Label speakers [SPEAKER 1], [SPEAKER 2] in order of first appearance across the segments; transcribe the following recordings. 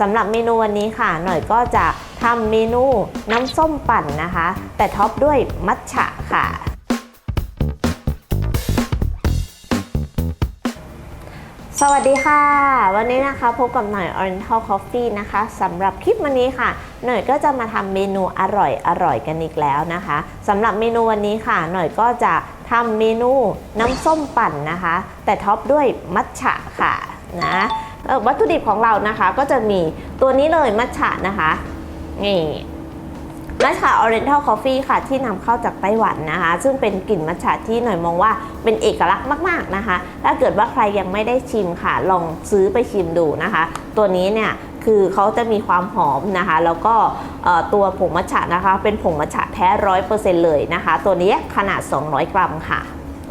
[SPEAKER 1] สำหรับเมนูวันนี้ค่ะ หน่อยก็จะทำเมนูน้ำส้มปั่นนะคะ แต่ท็อปด้วยมัทฉะค่ะสวัสดีค่ะ วันนี้นะคะพบกับหน่อย Oriental Coffee นะคะสำหรับคลิปวันนี้ค่ะ หน่อยก็จะมาทำเมนูอร่อยอร่อยกันอีกแล้วนะคะสำหรับเมนูวันนี้ค่ะ หน่อยก็จะทำเมนูน้ำส้มปั่นนะคะ แต่ท็อปด้วยมัทฉะค่ะนะ วัตถุดิบของเรานะคะ ก็จะมีตัวนี้เลยมัทฉะนะคะนี่มัทฉะ Oriental Coffee ค่ะ ที่นำเข้าจากไต้หวันนะคะ ซึ่งเป็นกลิ่นมัทฉะที่หน่อยมองว่าเป็นเอกลักษณ์มาก ๆนะคะ ถ้าเกิดว่าใครยังไม่ได้ชิมค่ะ ลองซื้อไปชิมดูนะคะ ตัวนี้เนี่ยคือเขาจะมีความหอมนะคะ แล้วก็ตัวผงมัทฉะนะคะ เป็นผงมัทฉะแท้ร้อยเปอร์เซ็นต์เลยนะคะ ตัวนี้ขนาด 200 กรัมค่ะ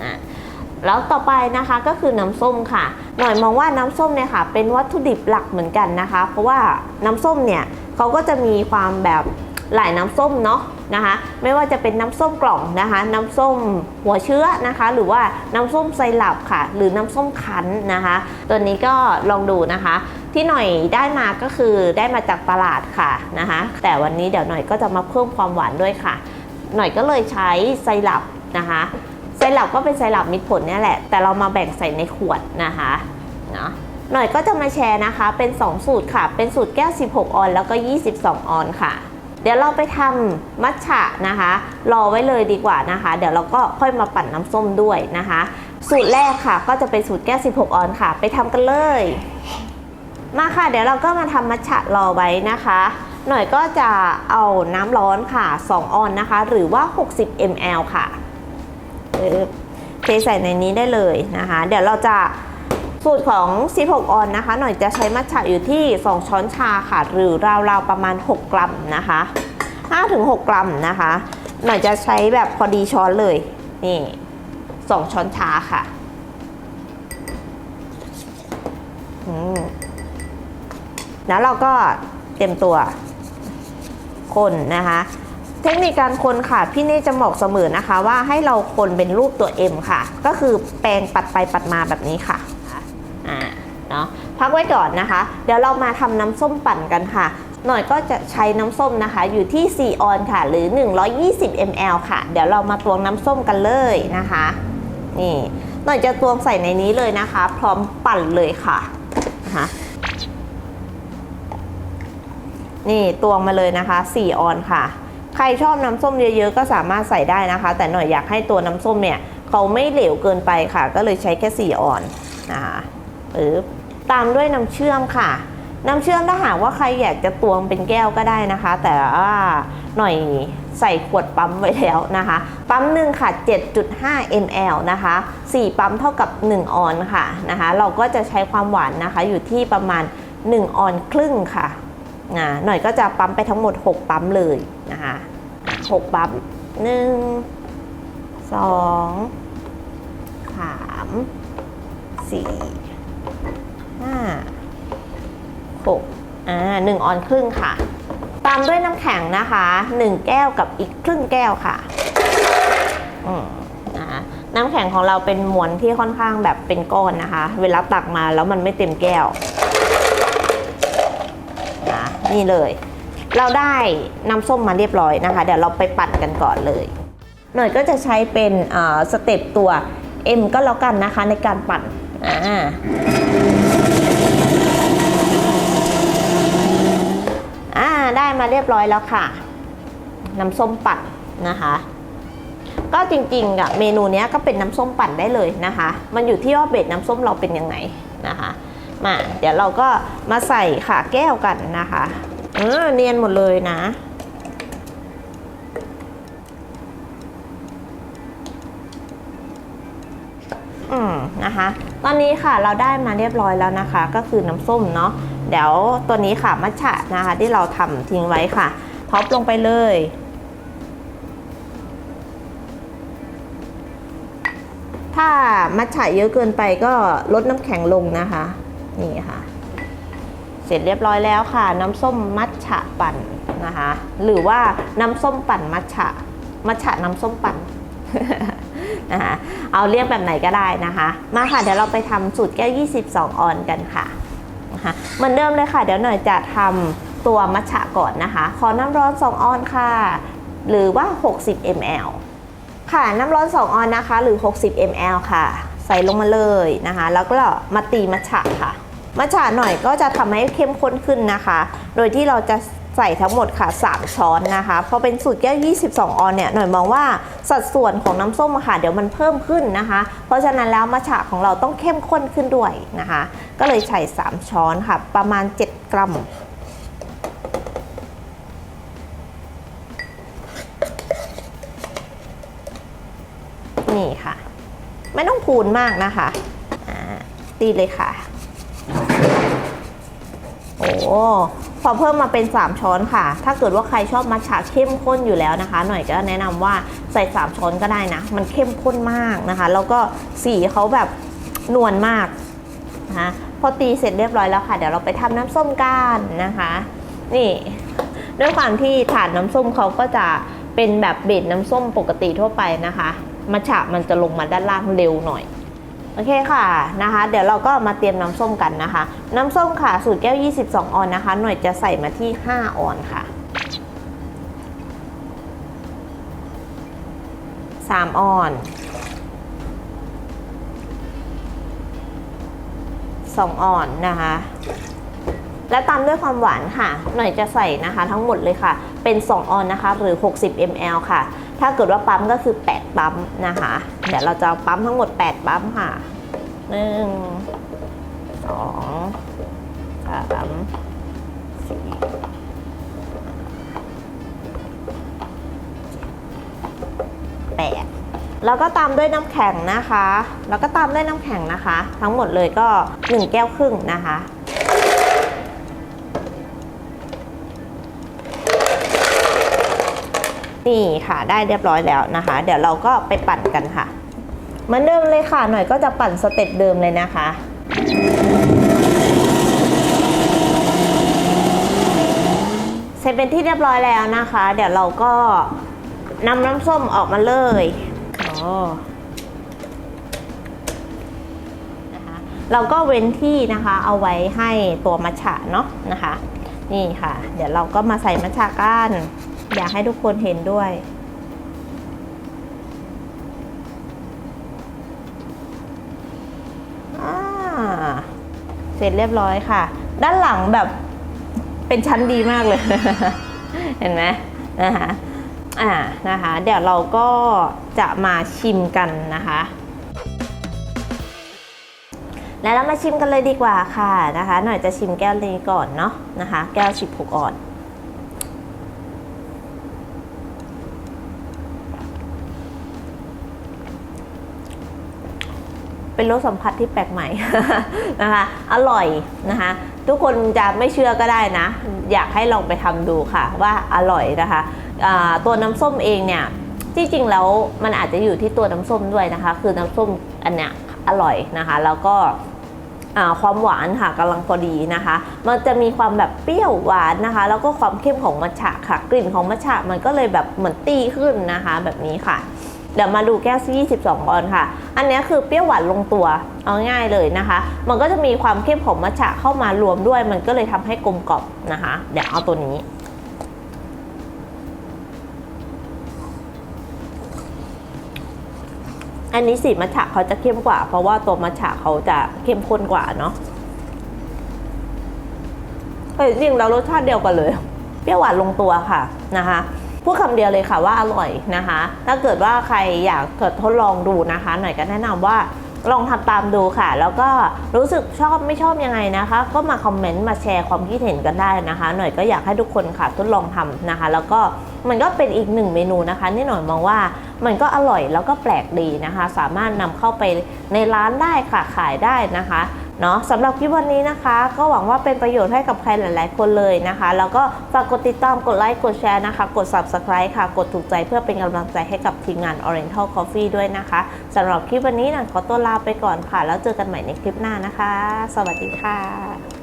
[SPEAKER 1] อะ แล้วต่อไปนะคะก็คือน้ำส้มค่ะ หน่อยมองว่าน้ำส้มเนี่ยค่ะ เป็นวัตถุดิบหลักเหมือนกันนะคะ เพราะว่าน้ำส้มเนี่ยเขาก็จะมีความแบบหลายน้ำส้มเนาะนะคะ ไม่ว่าจะเป็นน้ำส้มกล่องนะคะ น้ำส้มหัวเชื้อนะคะ หรือว่าน้ำส้มไซรัปค่ะ หรือน้ำส้มคั้นนะคะ ตัวนี้ก็ลองดูนะคะ ที่หน่อยได้มาก็คือได้มาจากตลาดค่ะนะคะ แต่วันนี้เดี๋ยวหน่อยก็จะมาเพิ่มความหวานด้วยค่ะ หน่อยก็เลยใช้ไซรัปนะคะ ไซรัปก็เป็นไซรัปมิตรผลเนี่ยแหละ แต่เรามาแบ่งใส่ในขวดนะคะเนาะหน่อยก็จะมาแชร์นะคะ เป็น 2 สูตรค่ะ เป็นสูตรแก้ว 16 ออน แล้วก็ 22 ออนค่ะ เดี๋ยวเราไปทำมัทฉะนะคะ รอไว้เลยดีกว่านะคะ เดี๋ยวเราก็ค่อยมาปั่นน้ำส้มด้วยนะคะ สูตรแรกค่ะ ก็จะเป็นสูตรแก้ว 16 ออนค่ะ ไปทำกันเลย มาค่ะ เดี๋ยวเราก็มาทำมัทฉะรอไว้นะคะ หน่อยก็จะเอาน้ำร้อนค่ะ 2 ออนนะคะ หรือว่า 60 ml ค่ะ เทใส่ในนี้ได้เลยนะคะ เดี๋ยวเราจะสูตรของ 16 ออนนะคะ หน่อยจะใช้มัทฉะอยู่ที่ 2 ช้อนชาค่ะ หรือราวๆประมาณ 6 กรัมนะคะ 5-6 กรัมนะคะ หน่อยจะใช้แบบพอดีช้อนเลย นี่ 2 ช้อนชาค่ะแล้วเราก็เตรียมตัวคนนะคะ เทคนิคการคนค่ะ พี่เน่จะบอกเสมอนะคะ ว่าให้เราคนเป็นรูปตัว M ค่ะ ก็คือแปรงปัดไปปัดมาแบบนี้ค่ะอ่าเนาะพักไว้ก่อนนะคะ เดี๋ยวเรามาทำน้ำส้มปั่นกันค่ะ หน่อยก็จะใช้น้ำส้มนะคะอยู่ที่ 4 ออนค่ะ หรือ 120 ml ค่ะ เดี๋ยวเรามาตวงน้ำส้มกันเลยนะคะ นี่ หน่อยจะตวงใส่ในนี้เลยนะคะ พร้อมปั่นเลยค่ะนะคะนี่ตวงมาเลยนะคะ 4 ออนค่ะ ใครชอบน้ำส้มเยอะๆก็สามารถใส่ได้นะคะ แต่หน่อยอยากให้ตัวน้ำส้มเนี่ยเขาไม่เหลวเกินไปค่ะ ก็เลยใช้แค่4ออนนะคะปึ๊บตามด้วยน้ำเชื่อมค่ะ น้ำเชื่อมถ้าหากว่าใครอยากจะตวงเป็นแก้วก็ได้นะคะ แต่ว่าหน่อยใส่ขวดปั๊มไว้แล้วนะคะ ปั๊มหนึ่งค่ะ 7.5 ml นะคะ 4 ปั๊มเท่ากับ 1 ออนค่ะนะคะ เราก็จะใช้ความหวานนะคะอยู่ที่ประมาณ 1 ออนครึ่งค่ะ หน่อยก็จะปั๊มไปทั้งหมด 6 ปั๊มเลย นะคะอะ6ปั๊มหนึ่งสองสามสี่ห้าหกอ่าหนึ่งออนครึ่งค่ะ ตามด้วยน้ำแข็งนะคะ1แก้วกับอีกครึ่งแก้วค่ะอืมนะคะน้ำแข็งของเราเป็นมวลที่ค่อนข้างแบบเป็นก้อนนะคะ เวลาตักมาแล้วมันไม่เต็มแก้วนะนี่เลย เราได้น้ำส้มมาเรียบร้อยนะคะ เดี๋ยวเราไปปั่นกันก่อนเลย หน่อยก็จะใช้เป็นสเต็ปตัว M ก็แล้วกันนะคะในการปั่นอ่าอ่าได้มาเรียบร้อยแล้วค่ะ น้ำส้มปั่นนะคะ ก็จริงๆอะเมนูนี้ก็เป็นน้ำส้มปั่นได้เลยนะคะ มันอยู่ที่ว่าเบสน้ำส้มเราเป็นยังไงนะคะมาเดี๋ยวเราก็มาใส่ขาแก้วกันนะคะ เออเนียนหมดเลยนะ อืมนะคะ ตอนนี้ค่ะเราได้มาเรียบร้อยแล้วนะคะ ก็คือน้ำส้มเนาะเดี๋ยวตัวนี้ค่ะมัทฉะนะคะ ที่เราทำทิ้งไว้ค่ะท็อปลงไปเลยถ้ามัทฉะเยอะเกินไปก็ลดน้ำแข็งลงนะคะ นี่ค่ะ เสร็จเรียบร้อยแล้วค่ะ น้ำส้มมัท ฉะปั่นนะคะ หรือว่าน้ำส้มปั่นมัทฉะมัทฉะน้ำส้มปั่นนะคะเอาเรียกแบบไหนก็ได้นะคะ มาค่ะเดี๋ยวเราไปทำสูตรแก้ว 22 ออนกันค่ะนะคะเหมือนเดิมเลยค่ะ เดี๋ยวหน่อยจะทำตัวมัทฉะก่อนนะคะ ขอน้ำร้อน 2 ออนค่ะ หรือว่า 60 ml ค่ะน้ำร้อน 2 ออนนะคะ หรือ 60 ml ค่ะ ใส่ลงมาเลยนะคะ แล้วก็มาตีมัทฉะค่ะ มัทฉะหน่อยก็จะทำให้เข้มข้นขึ้นนะคะ โดยที่เราจะใส่ทั้งหมดค่ะ 3 ช้อนนะคะพอเป็นสูตรแก้ว 22 ออนเนี่ยหน่อยมองว่าสัดส่วนของน้ำส้มค่ะเดี๋ยวมันเพิ่มขึ้นนะคะ เพราะฉะนั้นแล้วมัทฉะของเราต้องเข้มข้นขึ้นด้วยนะคะ ก็เลยใส่ 3 ช้อนค่ะ ประมาณ 7 กรัม นี่ค่ะ ไม่ต้องพูนมากนะคะตีเลยค่ะ พอเพิ่มมาเป็น 3 ช้อนค่ะ ถ้าเกิดว่าใครชอบมัทฉะเข้มข้นอยู่แล้วนะคะ หน่อยก็แนะนำว่าใส่ 3 ช้อนก็ได้นะ มันเข้มข้นมากนะคะ แล้วก็สีเขาแบบนวลมากนะคะพอตีเสร็จเรียบร้อยแล้วค่ะ เดี๋ยวเราไปทำน้ำส้มกันนะคะ นี่ด้วยความที่ฐานน้ำส้มเขาก็จะเป็นแบบเบ็ดน้ำส้มปกติทั่วไปนะคะมัทฉะมันจะลงมาด้านล่างเร็วหน่อย โอเคค่ะนะคะ เดี๋ยวเราก็มาเตรียมน้ำส้มกันนะคะ น้ำส้มค่ะสูตรแก้ว 22 ออนนะคะ หน่อยจะใส่มาที่ 5 ออนค่ะ 3 ออน 2 ออนนะคะ และตามด้วยความหวานค่ะ หน่อยจะใส่นะคะทั้งหมดเลยค่ะ เป็น 2 ออนนะคะ หรือ 60 ml ค่ะ ถ้าเกิดว่าปั๊มก็คือ 8 ปั๊มนะคะ เดี๋ยวเราจะปั๊มทั้งหมด 8 ปั๊มค่ะ 1 2 3 4 8แล้วก็ตามด้วยน้ำแข็งนะคะ แล้วก็ตามด้วยน้ำแข็งนะคะ ทั้งหมดเลยก็ 1 แก้วครึ่งนะคะ นี่ค่ะได้เรียบร้อยแล้วนะคะ เดี๋ยวเราก็ไปปั่นกันค่ะเหมือนเดิมเลยค่ะหน่อยก็จะปั่นสเต็ปเดิมเลยนะคะเสร็จเป็นที่เรียบร้อยแล้วนะคะ เดี๋ยวเราก็นำน้ำส้มออกมาเลยโอ้นะคะเราก็เว้นที่นะคะเอาไว้ให้ตัวมัชฉะเนาะนะคะ นี่ค่ะ เดี๋ยวเราก็มาใส่มัชฉะกัน อยากให้ทุกคนเห็นด้วย เสร็จเรียบร้อยค่ะ ด้านหลังแบบเป็นชั้นดีมากเลย เห็นไหมนะคะอ่านะคะ เดี๋ยวเราก็จะมาชิมกันนะคะแล้วเรามาชิมกันเลยดีกว่าค่ะนะคะ หน่อยจะชิมแก้วนี้ก่อนเนาะนะคะ แก้ว 16 ออน เป็นรสสัมผัสที่แปลกใหม่นะคะ อร่อยนะคะ ทุกคนจะไม่เชื่อก็ได้นะ อยากให้ลองไปทำดูค่ะว่าอร่อยนะคะตัวน้ำส้มเองเนี่ยที่จริงแล้วมันอาจจะอยู่ที่ตัวน้ำส้มด้วยนะคะ คือน้ำส้มอันเนี้ยอร่อยนะคะ แล้วก็ความหวานค่ะกำลังพอดีนะคะ มันจะมีความแบบเปรี้ยวหวานนะคะ แล้วก็ความเข้มของมัทฉะค่ะ กลิ่นของมัทฉะมันก็เลยแบบเหมือนตีขึ้นนะคะ แบบนี้ค่ะ เดี๋ยวมาดูแก้ว22 ออนค่ะ อันนี้คือเปรี้ยวหวานลงตัว เอาง่ายเลยนะคะ มันก็จะมีความเข้มของมัทฉะเข้ามารวมด้วย มันก็เลยทำให้กลมกล่อมนะคะ เดี๋ยวเอาตัวนี้ อันนี้สีมัทฉะเขาจะเข้มกว่า เพราะว่าตัวมัทฉะเขาจะเข้มข้นกว่าเนาะแต่จริงๆแล้วรสชาติเดียวกันเลย เปรี้ยวหวานลงตัวค่ะนะคะ พูดคำเดียวเลยค่ะว่าอร่อยนะคะ ถ้าเกิดว่าใครอยากทดลองดูนะคะ หน่อยก็แนะนำว่าลองทำตามดูค่ะ แล้วก็รู้สึกชอบไม่ชอบยังไงนะคะ ก็มาคอมเมนต์มาแชร์ความคิดเห็นกันได้นะคะ หน่อยก็อยากให้ทุกคนค่ะทดลองทำนะคะ แล้วก็มันก็เป็นอีกหนึ่งเมนูนะคะที่หน่อยมองว่ามันก็อร่อยแล้วก็แปลกดีนะคะ สามารถนำเข้าไปในร้านได้ค่ะขายได้นะคะ เนาะสำหรับคลิปวันนี้นะคะ ก็หวังว่าเป็นประโยชน์ให้กับใครหลาย ๆ คนเลยนะคะ แล้วก็ฝากกดติดตามกดไลค์กดแชร์นะคะ กด subscribe ค่ะ กดถูกใจเพื่อเป็นกำลังใจให้กับทีมงาน Oriental Coffee ด้วยนะคะสำหรับคลิปวันนี้นะขอตัวลาไปก่อนค่ะ แล้วเจอกันใหม่ในคลิปหน้านะคะ สวัสดีค่ะ